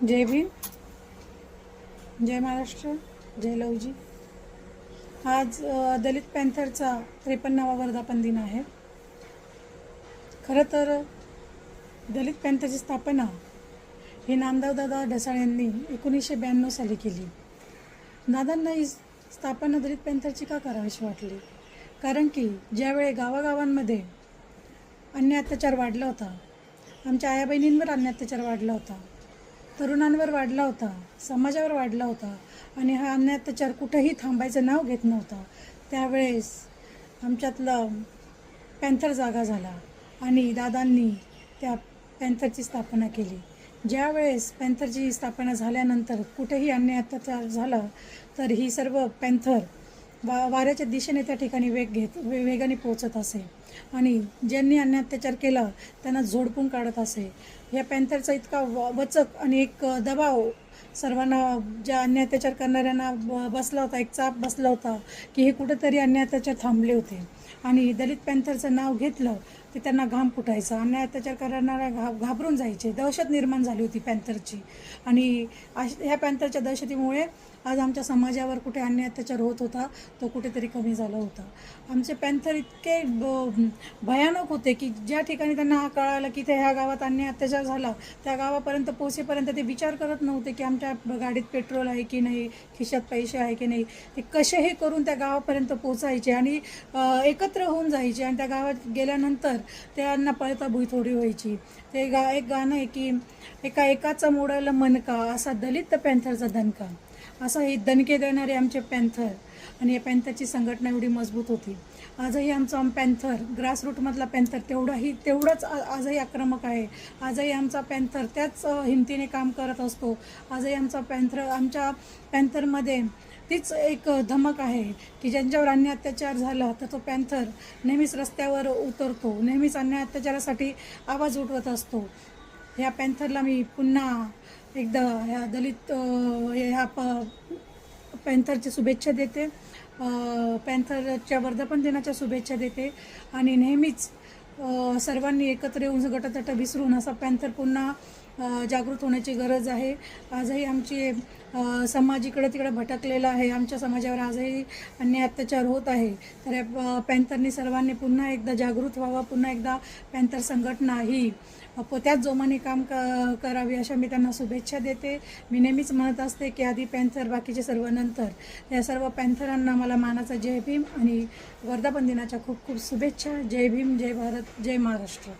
जय भीम. जय महाराष्ट्र. जय लवजी. आज दलित पॅन्थरचा त्रेपन्नावा वर्धापन दिन आहे. खरं तर दलित पॅन्थरची स्थापना ही नामदेवदादा ढसाळ यांनी एकोणीसशे ब्याण्णव साली केली. दादांना ही स्थापना दलित पॅन्थरची का करावीशी वाटली? कारण की ज्यावेळी गावागावांमध्ये अन्य अत्याचार वाढला होता आमच्या आया बहिणींवर अन्य अत्याचार वाढला होता तरुणांवर वाढला होता समाजावर वाढला होता आणि हा अन्याय अत्याचार कुठंही थांबायचं नाव घेत नव्हता. त्यावेळेस आमच्यातलं पॅन्थर जागा झाला आणि दादांनी त्या पॅन्थरची स्थापना केली. ज्यावेळेस पॅन्थरची स्थापना झाल्यानंतर कुठेही अन्याय अत्याचार झाला तर ही सर्व पॅन्थर वा वाऱ्याच्या दिशेने त्या ठिकाणी वेग घेत वे वेगाने पोचत असे. आणि ज्यांनी अन्य अत्याचार केला त्यांना झोडपून काढत असे. या पॅन्थरचा इतका व वचक आणि एक दबाव सर्वांना ज्या अन्य अत्याचार करणाऱ्यांना ब बसला होता एक चाप बसला होता की हे कुठेतरी अन्य अत्याचार थांबले होते. आणि दलित पॅन्थरचं नाव घेतलं की त्यांना घाम फुटायचा. अन्याय अत्याचार करणाऱ्या घा घाबरून जायचे. दहशत निर्माण झाली होती पॅन्थरची. आणि अश ह्या पॅन्थरच्या दहशतीमुळे आज आमच्या समाजावर कुठे अन्याय अत्याचार होत होता तो कुठेतरी कमी झाला होता. आमचे पॅन्थर इतके ब- भयानक होते की ज्या ठिकाणी त्यांना हा कळालं की ते ह्या गावात अन्याय अत्याचार झाला त्या गावापर्यंत पोहोचेपर्यंत ते विचार करत नव्हते की आमच्या गाडीत पेट्रोल आहे की नाही खिशात पैसे आहे की नाही. ते कसेही करून त्या गावापर्यंत पोचायचे आणि एकत्र होऊन जायचे आणि त्या गावात गेल्यानंतर त्यांना पळता भुई थोडी व्हायची. ते गा एक गाणं आहे की एका एकाचा मोडायला मनका असा दलित पॅन्थरचा दणका. असं हे दणके देणारे आमचे पॅन्थर आणि या पॅन्थरची संघटना एवढी मजबूत होती. आजही आमचा पॅन्थर ग्रासरूटमधला पॅन्थर तेवढाही तेवढंच आजही आक्रमक आहे. आजही आमचा पॅन्थर त्याच हिमतीने काम करत असतो. आजही आमचा पॅन्थर आमच्या पॅन्थरमध्ये तीच एक धमक आहे की ज्यांच्यावर अन्य अत्याचार झाला तर तो पॅन्थर नेहमीच रस्त्यावर उतरतो. नेहमीच अन्याय अत्याचारासाठी आवाज उठवत असतो. ह्या पॅन्थरला मी पुन्हा एकदा ह्या दलित ह्या प पॅन्थरची शुभेच्छा देते. पॅन्थरच्या वर्धापन दिनाच्या शुभेच्छा देते. आणि नेहमीच सर्वांनी एकत्र येऊन गटतट विसरून असा पॅन्थर पुन्हा जागृत होण्याची गरज आहे. आजही आमची समाज इकडे तिकडे भटकलेला आहे. आमच्या समाजावर आजही अन्याय अत्याचार होत आहे. तर या पॅन्थरनी सर्वांनी पुन्हा एकदा जागृत व्हावं. पुन्हा एकदा पॅन्थर संघटना ही प- त्याच जोमाने काम क करावी अशा मी त्यांना शुभेच्छा देते. मी नेहमीच म्हणत असते की आधी पॅन्थर बाकीचे सर्व नंतर. या सर्व पॅन्थरांना मला मानाचा जय भीम आणि वर्धापन दिनाच्या खूप खूप शुभेच्छा. जय भीम जय भारत जय महाराष्ट्र.